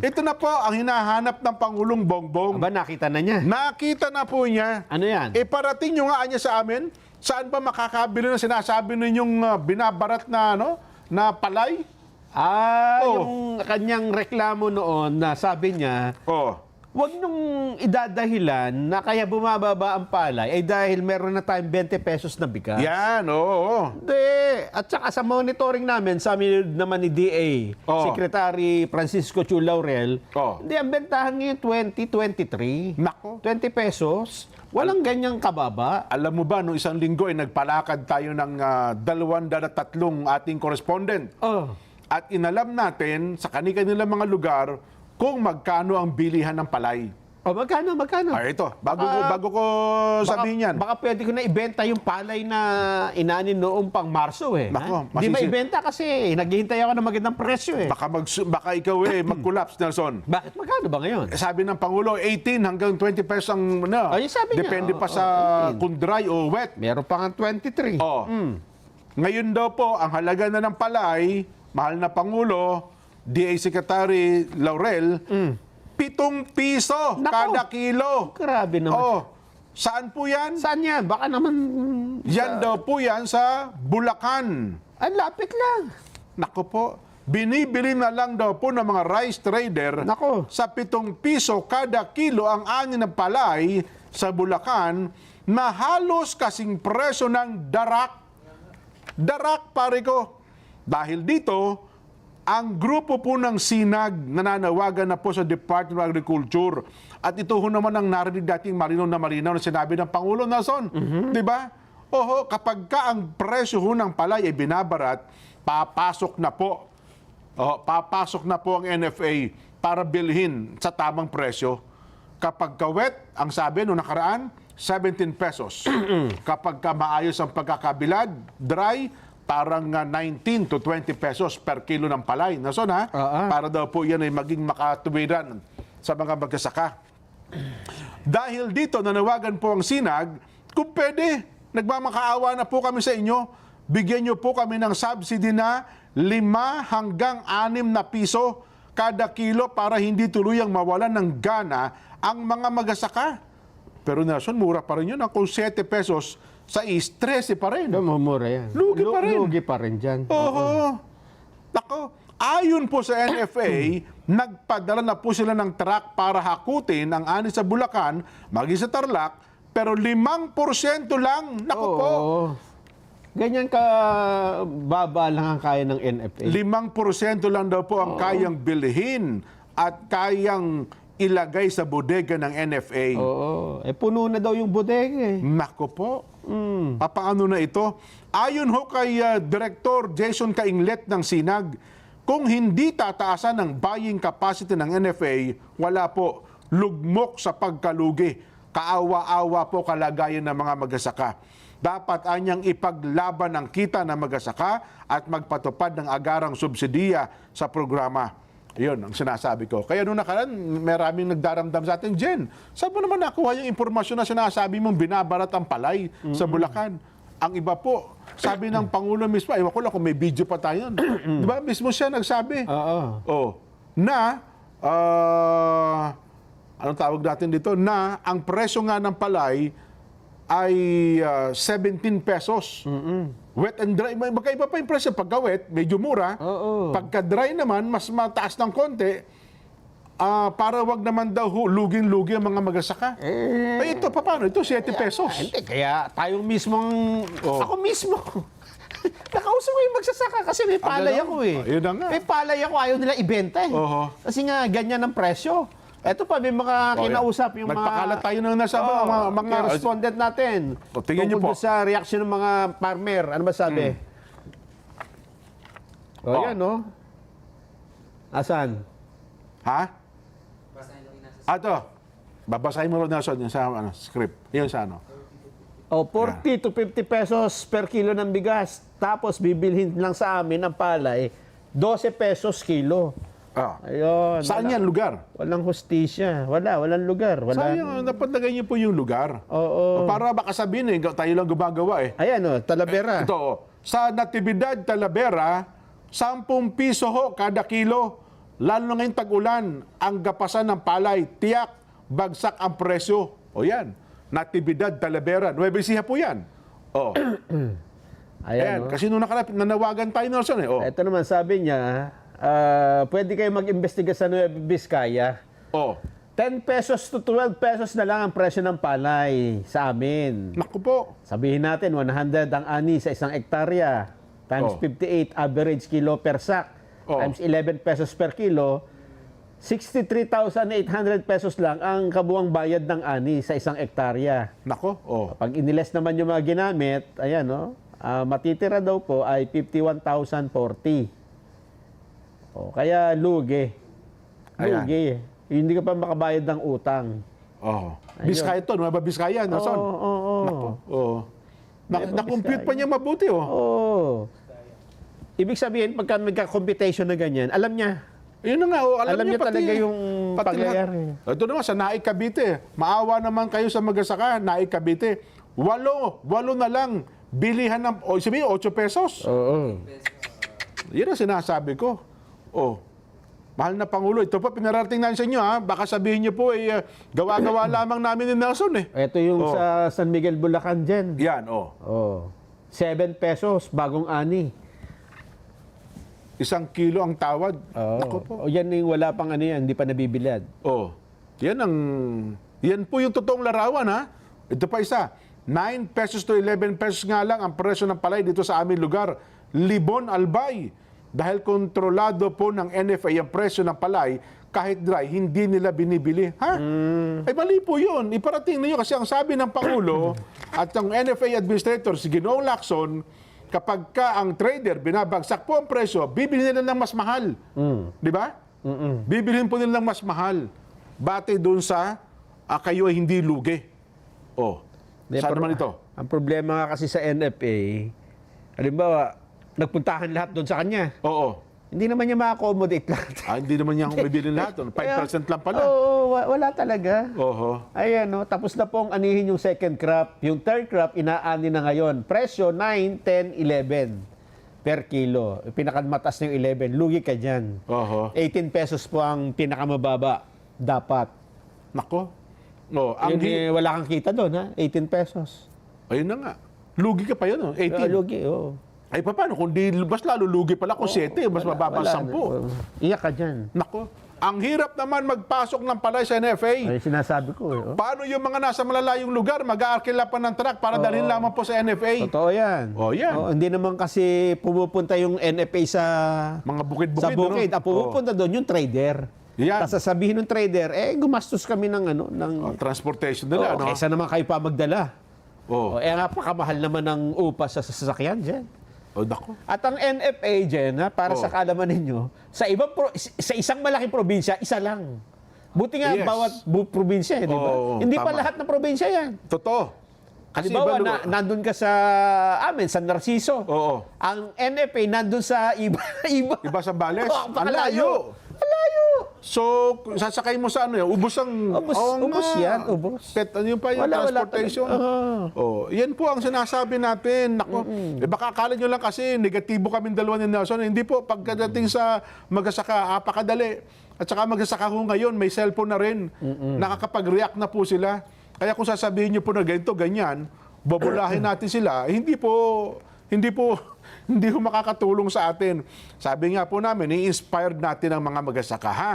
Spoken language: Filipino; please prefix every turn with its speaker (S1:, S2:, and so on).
S1: Ito na po ang hinahanap ng Pangulong Bongbong.
S2: Aba, nakita na niya.
S1: Nakita na po niya.
S2: Ano yan?
S1: E parating nyo nga niya sa amin, saan ba makakabili ng sinasabi ninyong uh, binabarat na ano, na palay?
S2: Ah,
S1: Oh.
S2: yung kanyang reklamo noon na sabi niya,
S1: Oh.
S2: Huwag nung idadahilan na kaya bumababa ang palay ay dahil meron na tayong 20 pesos na bigas.
S1: Yan, oo.
S2: Hindi. At saka sa monitoring namin, sa amin naman ni DA,
S1: Oo.
S2: Secretary Francisco Chu Laurel,
S1: Oo.
S2: hindi, ang bentahan ngayon 20, 23.
S1: Nako.
S2: 20 pesos. Walang ganyang kababa.
S1: Alam mo ba, nung isang linggo ay nagpalakad tayo ng uh, dalawang dala tatlong ating correspondent.
S2: Oh.
S1: At inalam natin sa kanilang mga lugar kung magkano ang bilihan ng palay.
S2: Oh, magkano, magkano?
S1: Ay, ito, bago, ko,
S2: Ah,
S1: bago ko sabihin yan.
S2: Baka, baka pwede ko na ibenta yung palay na inanin noong pang Marso eh.
S1: Nako,
S2: Hindi
S1: masisi-
S2: maibenta kasi naghihintay ako ng magandang presyo eh.
S1: Baka, mag, baka ikaw eh, mag-collapse, Nelson.
S2: Bakit magkano ba ngayon?
S1: Eh, Sabi ng Pangulo, 18 hanggang 20 pesos ang, ano,
S2: Ay, sabi niya,
S1: depende pa sa
S2: oo, 18.
S1: kung dry o wet.
S2: Meron pa nga 23.
S1: Oh. Ngayon daw po, ang halaga na ng palay, mahal na Pangulo, DA Secretary Laurel, pitong piso
S2: Mm. Nako.
S1: kada kilo.
S2: Grabe naman.
S1: Oh, saan po yan?
S2: Saan yan? Baka naman...
S1: Yan daw po yan sa Bulacan.
S2: Ang lapit lang.
S1: Nako po, binibili na lang daw po ng mga rice trader
S2: Nako.
S1: sa pitong piso kada kilo ang ani ng palay sa Bulacan na halos kasing presyo ng darak. Darak, pare ko. Dahil dito, ang grupo po ng Sinag nananawagan na po sa Department of Agriculture. At ito ho naman ang narinig dating marinaw na marinaw na sinabi ng Pangulo Nelson. Di ba? Oho, kapag ka ang presyo ho ng palay ay binabarat, papasok na po. Oh, papasok na po ang NFA para bilhin sa tamang presyo. Kapag kawet, ang sabi no nakaraan, 17 pesos. Kapag ka maayos ang pagkakabilad, dry, parang ah, 19 to 20 pesos per kilo ng palay. Nason ha?
S2: Oo.
S1: Para daw po yan ay maging makatuwiran sa mga magsasaka. Dahil dito, nanawagan po ang sinag, kung pwede, nagmamakaawa na po kami sa inyo, bigyan nyo po kami ng subsidy na 5 hanggang 6 na piso kada kilo para hindi tuluyang mawalan ng gana ang mga magasaka. Pero Nelson, mura pa rin yun. Kung 7 pesos sa is 13 pa rin.
S2: Mumura yan.
S1: Lugi pa rin.
S2: Lugi pa rin dyan.
S1: Oo. Nako, ayon po sa NFA, nagpadala na po sila ng truck para hakutin ang ani sa Bulacan, maging sa Tarlac, pero 5% lang. Nako po.
S2: Oo. Ganyan ka baba lang ang kaya ng NFA.
S1: 5% lang daw po ang kayang bilhin at kayang ilagay sa bodega ng NFA.
S2: Oo. Eh, puno na daw yung bodega eh.
S1: Nako po. Papaano na ito? Ayon ho kay uh, Director Jason Kainglet ng Sinag, kung hindi tataasan ng buying capacity ng NFA, wala po lugmok sa pagkalugi. Kaawa-awa po kalagayan ng mga magasaka. Dapat anyang ipaglaban ang kita ng magasaka at magpatupad ng agarang subsidiya sa programa. Yun ang sinasabi ko. Kaya nung nakaraan, maraming nagdaramdam sa atin, Jen, saan mo naman nakuha yung impormasyon na sinasabi mong binabarat ang palay sa Bulacan? Ang iba po, sabi ng Pangulo mismo, ewan ko lang kung may video pa tayo. Di ba? Mismo siya nagsabi.
S2: Oo.
S1: Oh, na, ah, anong tawag natin dito? Na ang presyo nga ng palay ay ah, 17 pesos. Wet and dry. May- Magkaiba pa yung presyo. Pagka wet, medyo mura.
S2: Oo.
S1: Pagka dry naman, mas mataas ng konti. Ah, para wag naman daw hu- luging-lugi ang mga magasaka.
S2: Eh,
S1: Ay, ito, paano? Ito, 7 pesos.
S2: hindi. Kaya tayong mismong...
S1: Oh.
S2: Ako mismo. Nakausap ko yung magsasaka kasi may palay
S1: ganun?
S2: ako eh.
S1: Oh, yun na nga.
S2: May palay ako, ayaw nila ibenta eh.
S1: Oho.
S2: Kasi nga, ganyan ang presyo. Ito pa, may mga
S1: Oh,
S2: kinausap yung mga...
S1: Nagpakalat tayo ng nasa
S2: Oo,
S1: mga, mga,
S2: correspondent natin.
S1: O, tingnan niyo
S2: Tungkol
S1: po.
S2: sa reaction ng mga farmer. Ano ba sabi? O,
S1: Oh.
S2: yan, no? Asan?
S1: Ha? Ato. Babasahin mo rin Nelson yung sa ano, script. Yun sa ano.
S2: O, 40 to 50 pesos per kilo ng bigas. Tapos, bibilhin lang sa amin ng palay, 12 pesos kilo.
S1: Ah.
S2: Ayun.
S1: Saan
S2: wala-
S1: yan lugar?
S2: Walang hustisya. Wala, walang lugar. Wala.
S1: Sayang, dapat lagay niyo po yung lugar.
S2: Oo.
S1: O para baka sabihin eh, tayo lang gumagawa eh.
S2: Ayan, o, Talavera.
S1: Ito, oh, sa Natividad, Talavera, 10 piso ho kada kilo. lalo ngayon tag-ulan, ang gapasan ng palay, tiyak, bagsak ang presyo. O yan, Natividad Talavera, Nueva Ecija po yan. O,
S2: Ayan,
S1: ayan,
S2: no?
S1: kasi nung nakalapit, nanawagan tayo Nelson eh. O,
S2: Ito naman sabi niya, ah, pwede kayo mag-imbestiga sa Nueva Vizcaya.
S1: o,
S2: 10 pesos to 12 pesos na lang ang presyo ng palay sa amin.
S1: naku po.
S2: Sabihin natin, 100 ang ani sa isang ektarya. Times
S1: Oh.
S2: 58 average kilo per sack.
S1: Oh.
S2: Times 11 pesos per kilo. 63,800 pesos lang ang kabuang bayad ng ani sa isang ektarya.
S1: Nako, o.
S2: Pag iniles naman yung mga ginamit, ayan no, ah, matitira daw po ay 51,040. O, kaya lugi.
S1: Ayan.
S2: Lugi. Hindi ka pa makabayad ng utang.
S1: Oh. Biskaya to, Nueva Biskaya, Nelson.
S2: Oo, oo, oo.
S1: Oh. Na,
S2: Nueva
S1: na-compute
S2: Vizcaya.
S1: pa niya mabuti, oh.
S2: Oo. Ibig sabihin, pagka nagka-computation na ganyan, alam niya.
S1: Yun na nga, oh, alam,
S2: Alam niya
S1: pati-
S2: talaga yung
S1: pati
S2: pangyayari.
S1: lahat. Ito naman, sa Naik Cavite. Maawa naman kayo sa magasaka, Naik Cavite. Walo, walo na lang. Bilihan ng, o sabihin, 8 pesos.
S2: Oo.
S1: Yan ang sinasabi ko. Oh, mahal na Pangulo, ito pa pinarating namin sa inyo ha. Baka sabihin niyo po, eh, uh, gawa-gawa lamang namin ni Nelson eh.
S2: Ito yung
S1: Oo.
S2: sa San Miguel, Bulacan dyan.
S1: Yan, oh.
S2: Oh. 7 pesos, bagong ani.
S1: Isang kilo ang tawad.
S2: Oo.
S1: Nako po.
S2: O yan yung wala pang ano yan, hindi pa nabibilad.
S1: Oh, yan ang, yan po yung totoong larawan ha. Ito pa isa, 9 pesos to 11 pesos nga lang ang presyo ng palay dito sa aming lugar. Libon Albay. Dahil kontrolado po ng NFA ang presyo ng palay, kahit dry, hindi nila binibili. Ha? Ay mali po yun. Iparating ninyo kasi ang sabi ng Pangulo at ng NFA Administrator, si Ginoong Lacson, kapag ka ang trader binabagsak po ang presyo, bibili nila ng mas mahal. Di ba? Bibilhin po nila ng mas mahal. Bate doon sa ah, kayo ay hindi lugi. Oh.
S2: Hindi,
S1: Saan naman ito?
S2: Ang problema nga kasi sa NFA, halimbawa, nagpuntahan lahat doon sa kanya.
S1: Oo.
S2: Hindi naman niya ma-accommodate lahat.
S1: Ah, hindi naman niya akong bibili lahat. doon. 5% lang pala.
S2: Oo, wa- wala talaga.
S1: Oho.
S2: Ayan, no, tapos na pong anihin yung second crop. Yung third crop, inaani na ngayon. Presyo, 9, 10, 11 per kilo. Pinakamataas na yung 11. Lugi ka dyan.
S1: Oho.
S2: 18 pesos po ang pinakamababa. Dapat.
S1: Nako. Oh, ang
S2: Yun, eh, wala kang kita doon, ha? 18 pesos.
S1: Ayun na nga. Lugi ka pa yun, oh. 18.
S2: Ah, lugi, oo.
S1: Ay, pa, paano? Kung di, mas lalo lugi pala kung 7, mas mababa
S2: Wala
S1: 10.
S2: na. Oo. Iyak ka dyan.
S1: Nako. Ang hirap naman magpasok ng palay sa NFA.
S2: Ay, sinasabi ko, eh. oh.
S1: Paano yung mga nasa malalayong lugar, mag-aarkila pa ng truck para dalhin lamang po sa NFA?
S2: Totoo yan.
S1: Oh, yan.
S2: Oo, hindi naman kasi pumupunta yung NFA sa
S1: Mga bukid-bukid.
S2: sa bukid.
S1: ano?
S2: Ah, pumupunta doon yung trader.
S1: Yan.
S2: Tapos sasabihin ng trader, eh, gumastos kami ng ano, ng...
S1: Oh, transportation nila,
S2: Oo,
S1: no?
S2: Kaysa naman kayo pa magdala.
S1: Oh,
S2: O, eh, napakamahal naman ng upa sa sasakyan dyan.
S1: Oh dako.
S2: At ang NFA ha, para
S1: Oo.
S2: sa kaalaman ninyo, sa ibang pro- sa isang malaking probinsya, isa lang. Buti nga
S1: Yes.
S2: bawat bu- probinsya, eh, di ba?
S1: Oo,
S2: Hindi pa
S1: tama.
S2: lahat ng probinsya yan.
S1: Totoo. Kasi
S2: Halimbawa,
S1: iba,
S2: na, nandun ka sa amin, San Narciso.
S1: Oo.
S2: Ang NFA nandun sa iba. iba.
S1: Iba sa Bales?
S2: Oh.
S1: Ang layo. So, sasakay mo sa ano yan, ubos ang... Oo
S2: ubos
S1: nga.
S2: yan, ubos.
S1: Pet, ano yun pa yung
S2: Wala, wala
S1: transportation?
S2: talaga. Oo.
S1: Oh, yan po ang sinasabi natin. Nako, eh baka akala nyo lang kasi negatibo kami dalawa ni Nelson. Hindi po, pagkadating sa magasaka, apakadali. At saka magasaka ko ngayon, may cellphone na rin. Nakakapag-react na po sila. Kaya kung sasabihin nyo po na ganito, ganyan, babulahin natin sila, eh, hindi po, hindi po, hindi po makakatulong sa atin. Sabi nga po namin, i-inspired natin ang mga magasaka, ha?